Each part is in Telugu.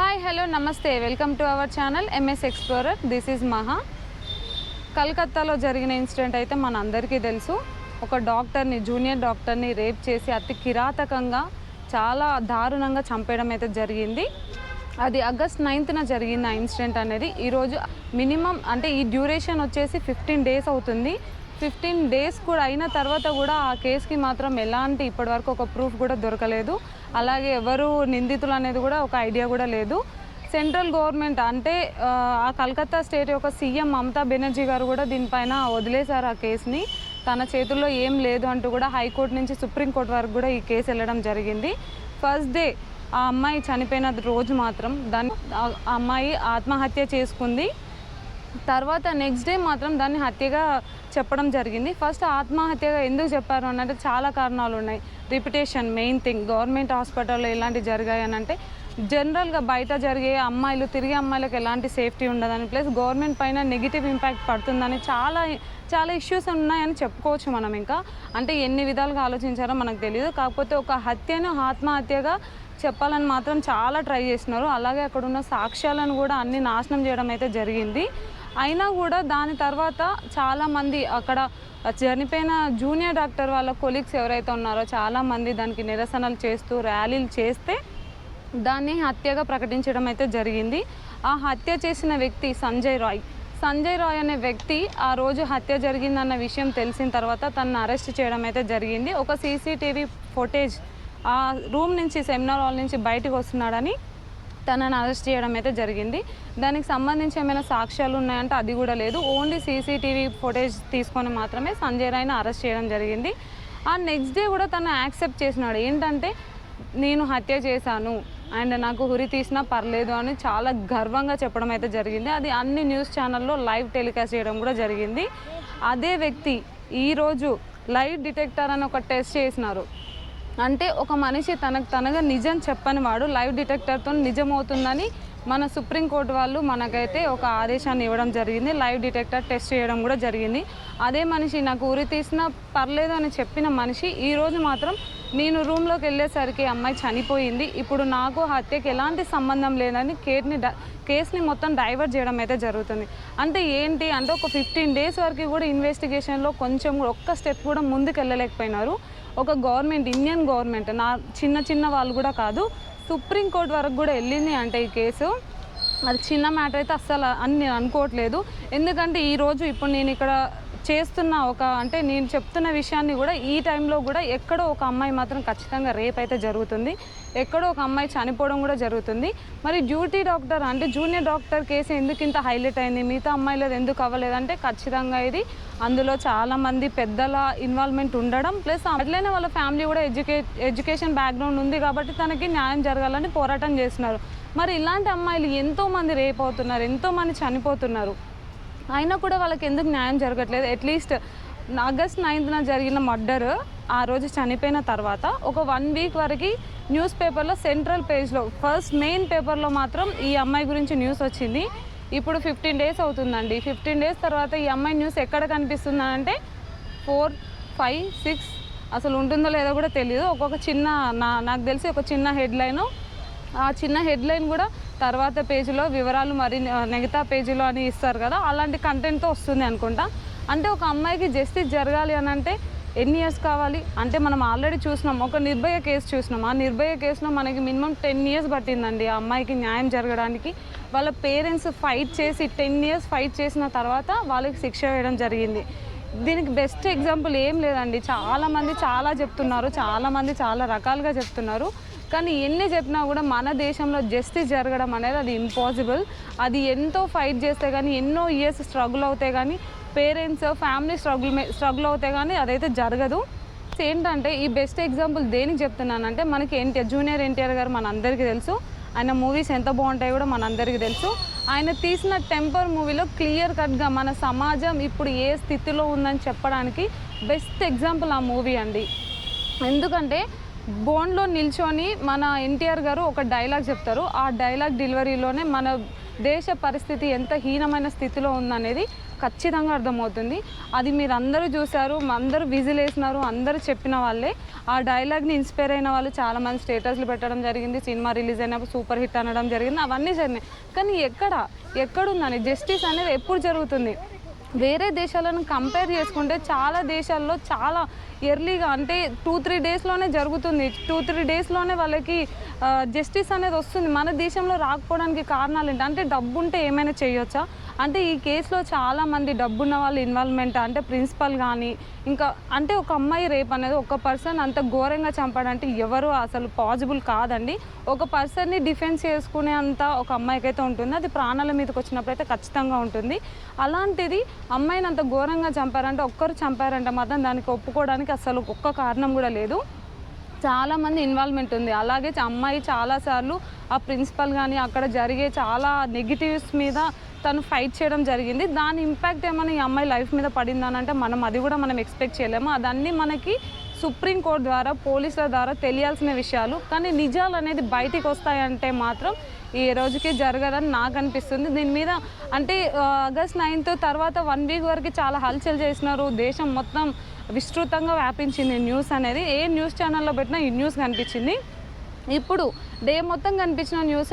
Hi hello namaste. Welcome to our channel MS explorer this is మహా కలకత్తాలో జరిగిన ఇన్సిడెంట్ అయితే మన అందరికీ తెలుసు. ఒక డాక్టర్ని జూనియర్ డాక్టర్ని రేప్ చేసి అతి కిరాతకంగా చాలా దారుణంగా చంపేయడం అయితే జరిగింది. అది ఆగస్ట్ నైన్త్న జరిగింది ఆ ఇన్సిడెంట్ అనేది ఈరోజు మినిమం అంటే ఈ డ్యూరేషన్ వచ్చేసి ఫిఫ్టీన్ డేస్ అవుతుంది. ఫిఫ్టీన్ డేస్ కూడా అయిన తర్వాత కూడా ఆ కేసుకి మాత్రం ఎలాంటి ఇప్పటివరకు ఒక ప్రూఫ్ కూడా దొరకలేదు. అలాగే ఎవరు నిందితులు అనేది కూడా ఒక ఐడియా కూడా లేదు. సెంట్రల్ గవర్నమెంట్ అంటే ఆ, కలకత్తా స్టేట్ యొక్క సీఎం మమతా బెనర్జీ గారు కూడా దీనిపైన వదిలేశారు ఆ కేసుని. తన చేతుల్లో ఏం లేదు అంటూ కూడా హైకోర్టు నుంచి సుప్రీంకోర్టు వరకు కూడా ఈ కేసు వెళ్ళడం జరిగింది. ఫస్ట్ డే ఆ అమ్మాయి చనిపోయిన రోజు మాత్రం దాన్ని ఆ అమ్మాయి ఆత్మహత్య చేసుకుంది. తర్వాత నెక్స్ట్ డే మాత్రం దాన్ని హత్యగా చెప్పడం జరిగింది. ఫస్ట్ ఆత్మహత్యగా ఎందుకు చెప్పారు అని అంటే చాలా కారణాలు ఉన్నాయి. రిపిటేషన్ మెయిన్ థింగ్ గవర్నమెంట్ హాస్పిటల్లో ఇలాంటివి జరిగాయి అని అంటే జనరల్గా బయట జరిగే అమ్మాయిలు తిరిగే అమ్మాయిలకు ఎలాంటి సేఫ్టీ ఉండదని ప్లస్ గవర్నమెంట్ పైన నెగిటివ్ ఇంపాక్ట్ పడుతుందని చాలా చాలా ఇష్యూస్ ఉన్నాయని చెప్పుకోవచ్చు మనం ఇంకా. అంటే ఎన్ని విధాలుగా ఆలోచించారో మనకు తెలియదు కాకపోతే ఒక హత్యను ఆత్మహత్యగా చెప్పాలని మాత్రం చాలా ట్రై చేసినారు అలాగే అక్కడ ఉన్న సాక్ష్యాలను కూడా అన్ని నాశనం చేయడం అయితే జరిగింది. అయినా కూడా దాని తర్వాత చాలామంది అక్కడ చనిపోయిన జూనియర్ డాక్టర్ వాళ్ళ కొలీగ్స్ ఎవరైతే ఉన్నారో చాలామంది దానికి నిరసనలు చేస్తూ ర్యాలీలు చేస్తే దాన్ని హత్యగా ప్రకటించడం అయితే జరిగింది. ఆ హత్య చేసిన వ్యక్తి సంజయ్ రాయ్. సంజయ్ రాయ్ అనే వ్యక్తి ఆ రోజు హత్య జరిగిందన్న విషయం తెలిసిన తర్వాత తనను అరెస్ట్ చేయడం అయితే జరిగింది. ఒక సీసీటీవీ ఫుటేజ్ ఆ రూమ్ నుంచి సెమినార్ హాల్ నుంచి బయటకు వస్తున్నాడని తనని అరెస్ట్ చేయడం అయితే జరిగింది. దానికి సంబంధించి ఏమైనా సాక్ష్యాలు ఉన్నాయంటే అది కూడా లేదు. ఓన్లీ సీసీటీవీ ఫుటేజ్ తీసుకొని మాత్రమే సంజయ్ రాయ్ని అరెస్ట్ చేయడం జరిగింది. ఆ నెక్స్ట్ డే కూడా తను యాక్సెప్ట్ చేసినాడు. ఏంటంటే నేను హత్య చేశాను అండ్ నాకు హురి తీసినా పర్లేదు అని చాలా గర్వంగా చెప్పడం అయితే జరిగింది. అది అన్ని న్యూస్ ఛానల్లో లైవ్ టెలికాస్ట్ చేయడం కూడా జరిగింది. అదే వ్యక్తి ఈరోజు లైవ్ డిటెక్టర్ అని ఒక టెస్ట్ చేసినారు. అంటే ఒక మనిషి తనకు తనగా నిజం చెప్పని వాడు లైవ్ డిటెక్టర్తో నిజమవుతుందని మన సుప్రీంకోర్టు వాళ్ళు మనకైతే ఒక ఆదేశాన్ని ఇవ్వడం జరిగింది. లైవ్ డిటెక్టర్ టెస్ట్ చేయడం కూడా జరిగింది. అదే మనిషి నాకు ఊరి తీసినా పర్లేదు అని చెప్పిన మనిషి ఈరోజు మాత్రం నేను రూమ్లోకి వెళ్ళేసరికి అమ్మాయి చనిపోయింది. ఇప్పుడు నాకు హత్యకి ఎలాంటి సంబంధం లేదని కేర్ని డ కేసుని మొత్తం డైవర్ట్ చేయడం అయితే జరుగుతుంది. అంటే ఏంటి అంటే ఒక ఫిఫ్టీన్ డేస్ వరకు కూడా ఇన్వెస్టిగేషన్లో కొంచెం కూడా ఒక్క స్టెప్ కూడా ముందుకు వెళ్ళలేకపోయినారు ఒక గవర్నమెంట్ ఇండియన్ గవర్నమెంట్ నా చిన్న చిన్న వాళ్ళు కూడా కాదు సుప్రీంకోర్టు వరకు కూడా వెళ్ళింది అంటే ఈ కేసు. అది చిన్న మ్యాటర్ అయితే అస్సలు అని నేను అనుకోవట్లేదు. ఎందుకంటే ఈరోజు ఇప్పుడు నేను ఇక్కడ చేస్తున్న ఒక అంటే నేను చెప్తున్న విషయాన్ని కూడా ఈ టైంలో కూడా ఎక్కడో ఒక అమ్మాయి మాత్రం ఖచ్చితంగా రేప్ అయితే జరుగుతుంది. ఎక్కడో ఒక అమ్మాయి చనిపోవడం కూడా జరుగుతుంది. మరి డ్యూటీ డాక్టర్ అంటే జూనియర్ డాక్టర్ కేసు ఎందుకు ఇంత హైలైట్ అయింది? మిగతా అమ్మాయిలది ఎందుకు అవ్వలేదంటే ఖచ్చితంగా ఇది అందులో చాలామంది పెద్దల ఇన్వాల్వ్మెంట్ ఉండడం. ప్లస్ అట్లనే వాళ్ళ ఫ్యామిలీ కూడా ఎడ్యుకే ఎడ్యుకేషన్ బ్యాక్గ్రౌండ్ ఉంది కాబట్టి తనకి న్యాయం జరగాలని పోరాటం చేస్తున్నారు. మరి ఇలాంటి అమ్మాయిలు ఎంతోమంది రేప్ అవుతున్నారు ఎంతోమంది చనిపోతున్నారు. అయినా కూడా వాళ్ళకి ఎందుకు న్యాయం జరగట్లేదు? అట్లీస్ట్ ఆగస్ట్ నైన్త్న జరిగిన మర్డర్ ఆ రోజు చనిపోయిన తర్వాత ఒక వన్ వీక్ వరకు న్యూస్ పేపర్లో సెంట్రల్ పేజ్లో ఫస్ట్ మెయిన్ పేపర్లో మాత్రం ఈ అమ్మాయి గురించి న్యూస్ వచ్చింది. ఇప్పుడు ఫిఫ్టీన్ డేస్ అవుతుందండి. ఫిఫ్టీన్ డేస్ తర్వాత ఈ అమ్మాయి న్యూస్ ఎక్కడ కనిపిస్తుంది అంటే ఫోర్ ఫైవ్ సిక్స్ అసలు ఉంటుందో లేదో కూడా తెలియదు ఒక్కొక్క చిన్న నా నాకు తెలిసి ఒక చిన్న హెడ్లైను ఆ చిన్న హెడ్లైన్ కూడా తర్వాత పేజీలో వివరాలు మరి మిగతా పేజీలో అని ఇస్తారు కదా అలాంటి కంటెంట్తో వస్తుంది అనుకుంటా. అంటే ఒక అమ్మాయికి జస్టిస్ జరగాలి అని అంటే ఎన్ని ఇయర్స్ కావాలి? అంటే మనం ఆల్రెడీ చూసినాం ఒక నిర్భయ కేసు చూసినాం. ఆ నిర్భయ కేసులో మనకి మినిమం టెన్ ఇయర్స్ పట్టిందండి ఆ అమ్మాయికి న్యాయం జరగడానికి. వాళ్ళ పేరెంట్స్ ఫైట్ చేసి టెన్ ఇయర్స్ ఫైట్ చేసిన తర్వాత వాళ్ళకి శిక్ష వేయడం జరిగింది. దీనికి బెస్ట్ ఎగ్జాంపుల్ ఏం లేదండి. చాలామంది చాలా చెప్తున్నారు చాలామంది చాలా రకాలుగా చెప్తున్నారు. కానీ ఎన్ని చెప్పినా కూడా మన దేశంలో జస్టిస్ జరగడం అనేది అది ఇంపాసిబుల్ అది ఎంతో ఫైట్ చేస్తే కానీ ఎన్నో ఇయర్స్ స్ట్రగుల్ అవుతాయి కానీ పేరెంట్స్ ఫ్యామిలీ స్ట్రగుల్ స్ట్రగుల్ అవుతే కానీ అదైతే జరగదు. ఏంటంటే ఈ బెస్ట్ ఎగ్జాంపుల్ దేనికి చెప్తున్నానంటే మనకి ఎన్టీఆర్ జూనియర్ ఎన్టీఆర్ గారు మన అందరికీ తెలుసు. ఆయన మూవీస్ ఎంత బాగుంటాయో కూడా మన అందరికీ తెలుసు. ఆయన తీసిన టెంపర్ మూవీలో క్లియర్ కట్గా మన సమాజం ఇప్పుడు ఏ స్థితిలో ఉందని చెప్పడానికి బెస్ట్ ఎగ్జాంపుల్ ఆ మూవీ అండి. ఎందుకంటే బోన్లో నిల్చొని మన ఎన్టీఆర్ గారు ఒక డైలాగ్ చెప్తారు. ఆ డైలాగ్ డెలివరీలోనే మన దేశ పరిస్థితి ఎంత హీనమైన స్థితిలో ఉందనేది ఖచ్చితంగా అర్థమవుతుంది. అది మీరు అందరూ చూశారు అందరూ విజిల్ వేసినారు అందరూ చెప్పిన వాళ్ళే. ఆ డైలాగ్ని ఇన్స్పైర్ అయిన వాళ్ళు చాలామంది స్టేటస్లు పెట్టడం జరిగింది సినిమా రిలీజ్ అయినప్పుడు సూపర్ హిట్ అనడం జరిగింది అవన్నీ జరిగినాయి. కానీ ఎక్కడ ఎక్కడుందని జస్టిస్ అనేది ఎప్పుడు జరుగుతుంది? వేరే దేశాలను కంపేర్ చేసుకుంటే చాలా దేశాల్లో చాలా ఎర్లీగా అంటే టూ త్రీ డేస్లోనే జరుగుతుంది. టూ త్రీ డేస్లోనే వాళ్ళకి జస్టిస్ అనేది వస్తుంది. మన దేశంలో రాకపోవడానికి కారణాలు ఏంటి? అంటే డబ్బు ఉంటే ఏమైనా చేయొచ్చా? అంటే ఈ కేసులో చాలామంది డబ్బున్న వాళ్ళు ఇన్వాల్వ్మెంట్ అంటే ప్రిన్సిపల్ కానీ ఇంకా అంటే ఒక అమ్మాయి రేప్ అనేది ఒక పర్సన్ అంత ఘోరంగా చంపాడంటే ఎవరు అసలు పాసిబుల్ కాదండి. ఒక పర్సన్ని డిఫెన్స్ చేసుకునే అంత ఒక అమ్మాయికి అయితే ఉంటుంది. అది ప్రాణాల మీదకి వచ్చినప్పుడు అయితే ఖచ్చితంగా ఉంటుంది. అలాంటిది అమ్మాయిని అంత ఘోరంగా చంపారంటే ఒక్కరు చంపారంటే మాత్రం దానికి ఒప్పుకోవడానికి అసలు ఒక్క కారణం కూడా లేదు. చాలామంది ఇన్వాల్వ్మెంట్ ఉంది. అలాగే అమ్మాయి చాలాసార్లు ఆ ప్రిన్సిపల్ కానీ అక్కడ జరిగే చాలా నెగిటివ్స్ మీద తను ఫైట్ చేయడం జరిగింది. దాని ఇంపాక్ట్ ఏమైనా ఈ అమ్మాయి లైఫ్ మీద పడిందనంటే మనం అది కూడా మనం ఎక్స్పెక్ట్ చేయలేము. అదన్నీ మనకి సుప్రీంకోర్టు ద్వారా పోలీసుల ద్వారా తెలియాల్సిన విషయాలు. కానీ నిజాలు అనేది బయటికి వస్తాయంటే మాత్రం ఈ రోజుకి జరగదని నాకు అనిపిస్తుంది. దీని మీద అంటే ఆగస్ట్ నైన్త్ తర్వాత వన్ వీక్ వరకు చాలా హల్చల్ చేసినారు. దేశం మొత్తం విస్తృతంగా వ్యాపించింది న్యూస్ అనేది. ఏ న్యూస్ ఛానల్లో పెట్టినా ఈ న్యూస్ కనిపించింది. ఇప్పుడు డే మొత్తం కనిపించిన న్యూస్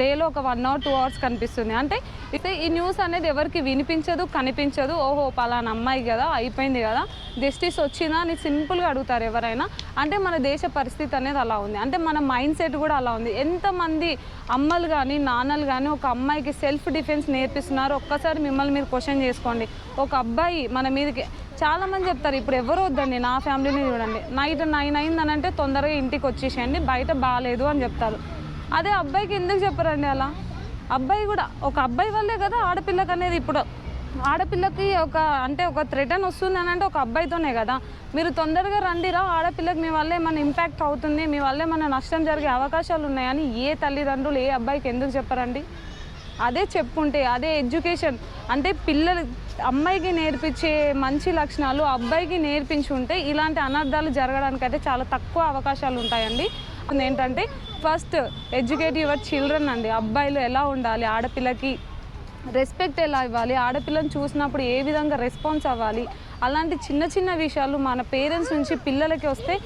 డేలో ఒక వన్ అవర్ టూ అవర్స్ కనిపిస్తుంది. అంటే అయితే ఈ న్యూస్ అనేది ఎవరికి వినిపించదు కనిపించదు. ఓహో పలానా అమ్మాయి కదా అయిపోయింది కదా. జస్టిస్ వచ్చిందా అని సింపుల్గా అడుగుతారు ఎవరైనా. అంటే మన దేశ పరిస్థితి అనేది అలా ఉంది. అంటే మన మైండ్ సెట్ కూడా అలా ఉంది. ఎంతమంది అమ్మలు కానీ నాన్నలు కానీ ఒక అమ్మాయికి సెల్ఫ్ డిఫెన్స్ నేర్పిస్తున్నారు ఒక్కసారి మిమ్మల్ని మీరు క్వశ్చన్ చేసుకోండి. ఒక అబ్బాయి మన మీదకి చాలా మంది చెప్తారు ఇప్పుడు ఎవరు వద్దండి? నా ఫ్యామిలీని చూడండి. నైట్ నైన్ అయిందని అంటే తొందరగా ఇంటికి వచ్చేసేయండి బయట బాగాలేదు అని చెప్తారు. అదే అబ్బాయికి ఎందుకు చెప్పరండి అలా? అబ్బాయి కూడా ఒక అబ్బాయి వల్లే కదా ఆడపిల్లకి అనేది ఇప్పుడు. ఆడపిల్లకి ఒక అంటే ఒక థ్రెటన్ వస్తుంది అని అంటే ఒక అబ్బాయితోనే కదా. మీరు తొందరగా రండిరా ఆడపిల్లకి మీ వల్ల ఏమైనా ఇంపాక్ట్ అవుతుంది మీ వల్ల ఏమైనా నష్టం జరిగే అవకాశాలు ఉన్నాయని ఏ తల్లిదండ్రులు ఏ అబ్బాయికి ఎందుకు చెప్పరండి? అదే చెప్పుంటే అదే ఎడ్యుకేషన్. అంటే పిల్లలు అమ్మాయికి నేర్పించే మంచి లక్షణాలు అబ్బాయికి నేర్పించి ఉంటే ఇలాంటి అనర్థాలు జరగడానికి అయితే చాలా తక్కువ అవకాశాలు ఉంటాయండి. ఏంటంటే ఫస్ట్ ఎడ్యుకేట్ యువర్ చిల్డ్రన్ అండి. అబ్బాయిలు ఎలా ఉండాలి? ఆడపిల్లకి రెస్పెక్ట్ ఎలా ఇవ్వాలి? ఆడపిల్లని చూసినప్పుడు ఏ విధంగా రెస్పాన్స్ అవ్వాలి? అలాంటి చిన్న చిన్న విషయాలు మన పేరెంట్స్ నుంచి పిల్లలకి వస్తే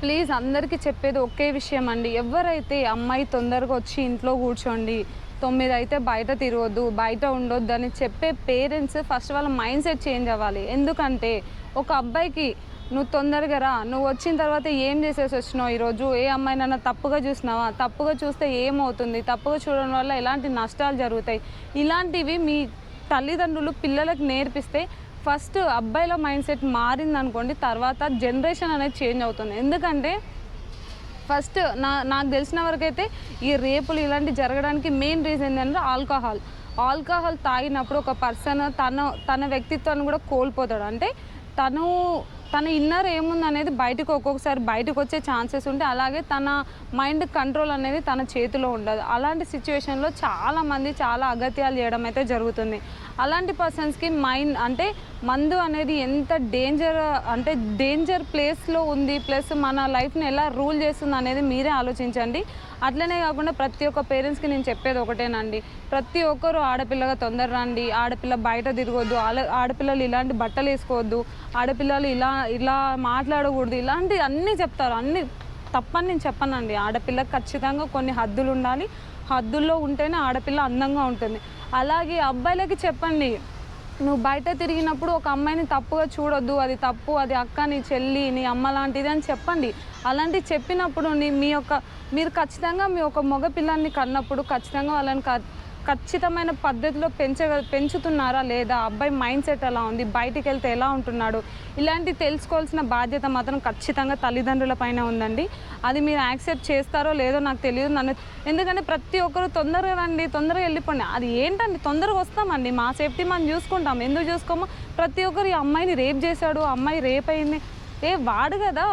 ప్లీజ్ అందరికీ చెప్పేది ఒకే విషయం అండి. ఎవరైతే అమ్మాయి తొందరగా వచ్చి ఇంట్లో కూర్చోండి తొమ్మిది అయితే బయట తిరగొద్దు బయట ఉండొద్దు అని చెప్పే పేరెంట్స్ ఫస్ట్ వాళ్ళ మైండ్ సెట్ చేంజ్ అవ్వాలి. ఎందుకంటే ఒక అబ్బాయికి నువ్వు తొందరగా రా నువ్వు వచ్చిన తర్వాత ఏం చేసేసి వచ్చినావు ఈరోజు? ఏ అమ్మాయినన్నా తప్పుగా చూసినావా? తప్పుగా చూస్తే ఏమవుతుంది? తప్పుగా చూడడం వల్ల ఎలాంటి నష్టాలు జరుగుతాయి? ఇలాంటివి మీ తల్లిదండ్రులు పిల్లలకు నేర్పిస్తే ఫస్ట్ అబ్బాయిల మైండ్ సెట్ మారిందనుకోండి తర్వాత జనరేషన్ అనేది చేంజ్ అవుతుంది. ఎందుకంటే ఫస్ట్ నా నాకు తెలిసిన వరకు అయితే ఈ రేపులు ఇలాంటివి జరగడానికి మెయిన్ రీజన్ ఏంటంటే ఆల్కహాల్ ఆల్కహాల్ తాగినప్పుడు ఒక పర్సన్ తన తన వ్యక్తిత్వాన్ని కూడా కోల్పోతాడు. అంటే తను తన ఇన్నర్ ఏముంది అనేది బయటకు ఒక్కొక్కసారి బయటకు వచ్చే ఛాన్సెస్ ఉంటే అలాగే తన మైండ్ కంట్రోల్ అనేది తన చేతిలో ఉండదు. అలాంటి సిచ్యువేషన్లో చాలామంది చాలా అగత్యాలు చేయడం అయితే జరుగుతుంది. అలాంటి పర్సన్స్కి మైండ్ అంటే మందు అనేది ఎంత డేంజర్ అంటే డేంజర్ ప్లేస్లో ఉంది ప్లస్ మన లైఫ్ని ఎలా రూల్ చేస్తుంది అనేది మీరే ఆలోచించండి. అట్లనే కాకుండా ప్రతి ఒక్క పేరెంట్స్కి నేను చెప్పేది ఒకటేనండి. ప్రతి ఒక్కరు ఆడపిల్లగా తొందర రండి. ఆడపిల్ల బయట తిరగొద్దు. ఆడపిల్లలు ఇలాంటి బట్టలు వేసుకోవద్దు. ఆడపిల్లలు ఇలా ఇలా మాట్లాడకూడదు. ఇలాంటి అన్నీ చెప్తారు. అన్నీ తప్పని నేను చెప్పనండి. ఆడపిల్లకి ఖచ్చితంగా కొన్ని హద్దులు ఉండాలి. హద్దుల్లో ఉంటేనే ఆడపిల్ల అందంగా ఉంటుంది. అలాగే అబ్బాయిలకి చెప్పండి. నువ్వు బయట తిరిగినప్పుడు ఒక అమ్మాయిని తప్పుగా చూడొద్దు. అది తప్పు అది అక్క నీ చెల్లి నీ అమ్మ లాంటిది అని చెప్పండి. అలాంటివి చెప్పినప్పుడు మీ యొక్క మీరు ఖచ్చితంగా మీ ఒక మగ పిల్లల్ని కన్నప్పుడు ఖచ్చితంగా వాళ్ళని క- ఖచ్చితమైన పద్ధతిలో పెంచగ పెంచుతున్నారా లేదా? అబ్బాయి మైండ్ సెట్ ఎలా ఉంది? బయటికి వెళ్తే ఎలా ఉంటున్నాడు? ఇలాంటి తెలుసుకోవాల్సిన బాధ్యత మాత్రం ఖచ్చితంగా తల్లిదండ్రుల పైన ఉందండి. అది మీరు యాక్సెప్ట్ చేస్తారో లేదో నాకు తెలియదు. నన్ను ఎందుకంటే ప్రతి ఒక్కరు తొందరగా రండి తొందరగా వెళ్ళిపోండి. అది ఏంటండి? తొందరగా వస్తామండి. మా సేఫ్టీ మనం చూసుకుంటాం. ఎందుకు చూసుకోమో? ప్రతి ఒక్కరు ఈ అమ్మాయిని రేప్ చేశాడు ఆ అమ్మాయి రేప్ అయింది. ఏ వాడు కదా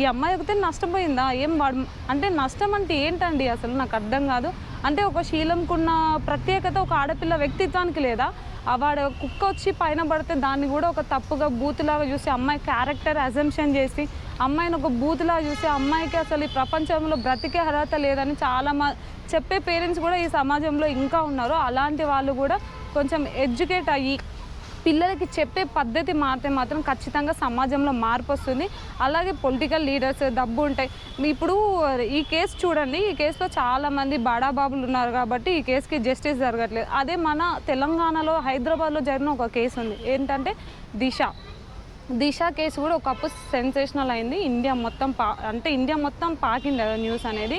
ఈ అమ్మాయి ఒకతే నష్టపోయిందా ఏం వాడు అంటే నష్టం అంటే ఏంటండి అసలు? నాకు అర్థం కాదు. అంటే ఒక శీలంకున్న ప్రత్యేకత ఒక ఆడపిల్ల వ్యక్తిత్వానికి లేదా? ఆ వాడు కుక్క వచ్చి పైన పడితే దాన్ని కూడా ఒక తప్పుగా బూతులాగా చూసి అమ్మాయి క్యారెక్టర్ అజంప్షన్ చేసి అమ్మాయిని ఒక బూతులాగా చూసి అమ్మాయికి అసలు ఈ ప్రపంచంలో బ్రతికే అర్హత లేదని చాలా మా చెప్పే పేరెంట్స్ కూడా ఈ సమాజంలో ఇంకా ఉన్నారు. అలాంటి వాళ్ళు కూడా కొంచెం ఎడ్యుకేట్ అయ్యి పిల్లలకి చెప్పే పద్ధతి మారితే మాత్రం ఖచ్చితంగా సమాజంలో మార్పు వస్తుంది. అలాగే పొలిటికల్ లీడర్స్ డబ్బు ఉంటాయి. మీ ఇప్పుడు ఈ కేసు చూడండి ఈ కేసులో చాలామంది బాడాబాబులు ఉన్నారు కాబట్టి ఈ కేసుకి జస్టిస్ జరగట్లేదు. అదే మన తెలంగాణలో హైదరాబాద్లో జరిగిన ఒక కేసు ఉంది. ఏంటంటే దిశ. దిశ కేసు కూడా ఒకప్పుడు సెన్సేషనల్ అయింది. ఇండియా మొత్తం పా అంటే ఇండియా మొత్తం పాకింది కదా న్యూస్ అనేది.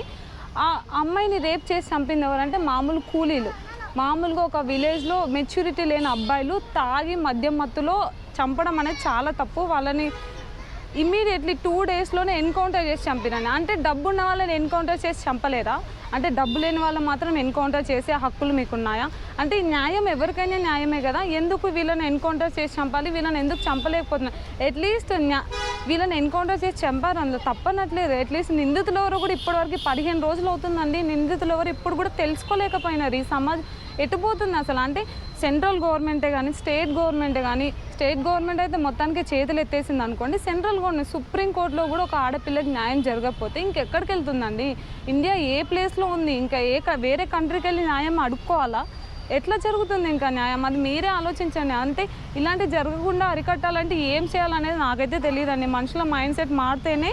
ఆ అమ్మాయిని రేప్ చేసి చంపింది ఎవరంటే మామూలు కూలీలు. మామూలుగా ఒక విలేజ్లో మెచ్యూరిటీ లేని అబ్బాయిలు తాగి మద్యం మత్తులో చంపడం అనేది చాలా తప్పు. వాళ్ళని ఇమ్మీడియట్లీ టూ డేస్లోనే ఎన్కౌంటర్ చేసి చంపినాను అంటే డబ్బు ఉన్న వాళ్ళని ఎన్కౌంటర్ చేసి చంపలేదా? అంటే డబ్బు లేని వాళ్ళు మాత్రం ఎన్కౌంటర్ చేసే హక్కులు మీకు ఉన్నాయా అంటే న్యాయం ఎవరికైనా న్యాయమే కదా? ఎందుకు వీళ్ళని ఎన్కౌంటర్ చేసి చంపాలి? వీళ్ళని ఎందుకు చంపలేకపోతున్నారు అట్లీస్ట్ వీళ్ళని ఎన్కౌంటర్ చేసి చంపారు అందులో తప్పనట్లేదు. అట్లీస్ట్ నిందితులు ఎవరు కూడా ఇప్పటివరకు పదిహేను రోజులు అవుతుందండి. నిందితులు ఎవరు ఇప్పుడు కూడా తెలుసుకోలేకపోయినారు ఈ సమాజం ఎటుపోతుంది అసలు? అంటే సెంట్రల్ గవర్నమెంటే కానీ స్టేట్ గవర్నమెంటే కానీ స్టేట్ గవర్నమెంట్ అయితే మొత్తానికి చేతులు ఎత్తేసింది అనుకోండి సెంట్రల్ గవర్నమెంట్ సుప్రీంకోర్టులో కూడా ఒక ఆడపిల్లకి న్యాయం జరగకపోతే ఇంకెక్కడికి వెళ్తుందండి? ఇండియా ఏ ప్లేస్లో ఉంది? ఇంకా ఏ వేరే కంట్రీకి వెళ్ళి న్యాయం అడుక్కోవాలా? ఎట్లా జరుగుతుంది ఇంకా న్యాయం? అది మీరే ఆలోచించండి. అంతే ఇలాంటివి జరగకుండా అరికట్టాలంటే ఏం చేయాలనేది నాకైతే తెలియదండి. మనుషుల మైండ్ సెట్ మారితేనే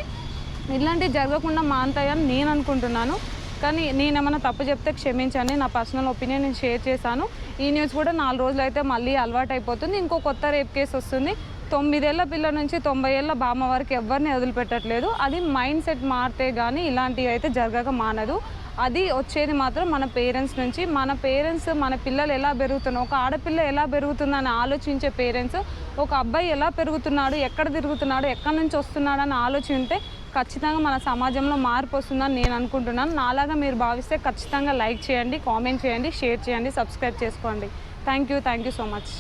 ఇలాంటివి జరగకుండా మాంతాయని నేను అనుకుంటున్నాను. కానీ నేనేమన్నా తప్పు చెప్తే క్షమించండి నా పర్సనల్ ఒపీనియన్ నేను షేర్ చేశాను. ఈ న్యూస్ కూడా నాలుగు రోజులు అయితే మళ్ళీ అలవాటు అయిపోతుంది ఇంకో కొత్త రేప్ కేసు వస్తుంది. తొమ్మిదేళ్ళ పిల్ల నుంచి తొంభై ఏళ్ళ బామ్మ వరకు ఎవరిని వదిలిపెట్టట్లేదు. అది మైండ్ సెట్ మారితే కానీ ఇలాంటివి అయితే జరగక మానదు. అది వచ్చేది మాత్రం మన పేరెంట్స్ నుంచి. మన పేరెంట్స్ మన పిల్లలు ఎలా పెరుగుతున్నారు ఒక ఆడపిల్ల ఎలా పెరుగుతుందని ఆలోచించే పేరెంట్స్ ఒక అబ్బాయి ఎలా పెరుగుతున్నాడు ఎక్కడ తిరుగుతున్నాడు ఎక్కడి నుంచి వస్తున్నాడు అని ఆలోచింటే ఖచ్చితంగా మన సమాజంలో మార్పు వస్తుందని నేను అనుకుంటున్నాను. నాలాగా మీరు భావిస్తే ఖచ్చితంగా లైక్ చేయండి కామెంట్ చేయండి షేర్ చేయండి సబ్స్క్రైబ్ చేసుకోండి. Thank you thank you so much.